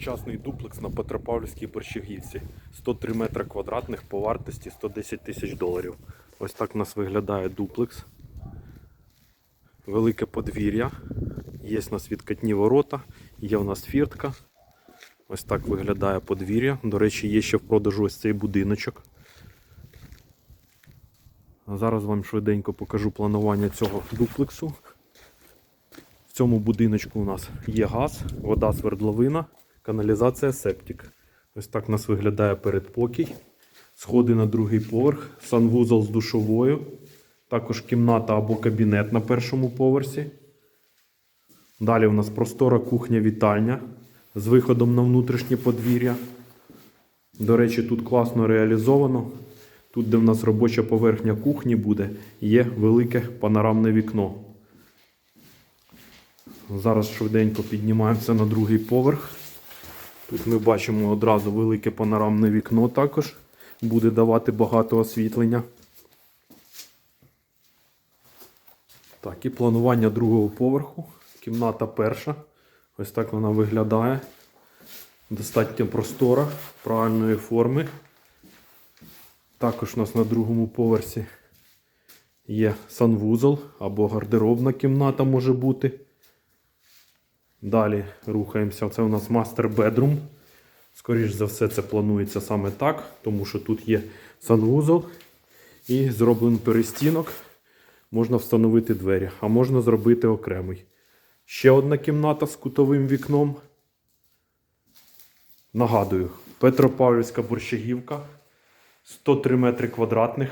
Сучасний дуплекс на Петропавлівській Борщагівці. 103 метри квадратних по вартості 110 тисяч доларів. Ось так у нас виглядає дуплекс. Велике подвір'я. Є у нас відкатні ворота, є у нас фіртка. Ось так виглядає подвір'я. До речі, є ще в продажу ось цей будиночок. Зараз вам швиденько покажу планування цього дуплексу. В цьому будиночку у нас є газ, вода свердловина, каналізація септик. Ось так у нас виглядає передпокій. Сходи на другий поверх, санвузол з душовою, також кімната або кабінет на першому поверсі. Далі у нас простора кухня-вітальня з виходом на внутрішнє подвір'я. До речі, тут класно реалізовано. Тут, де в нас робоча поверхня кухні буде, є велике панорамне вікно. Зараз швиденько піднімаємося на другий поверх. Тут ми бачимо одразу велике панорамне вікно також. Буде давати багато освітлення. Так, і планування другого поверху. Кімната перша. Ось так вона виглядає. Достатньо простора, правильної форми. Також у нас на другому поверсі є санвузол або гардеробна кімната може бути. Далі рухаємося. Це у нас мастер бедрум. Скоріше за все, це планується саме так, тому що тут є санвузол і зроблений перестінок. Можна встановити двері, а можна зробити окремий. Ще одна кімната з кутовим вікном. Нагадую, Петропавлівська борщагівка. 103 метри квадратних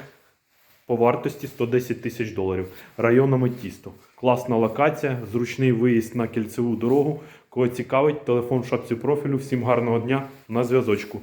по вартості 110 тисяч доларів. Район тісто Класна локація, зручний виїзд на кільцеву дорогу. Кого цікавить, телефон в шапці профілю. Всім гарного дня на зв'язочку.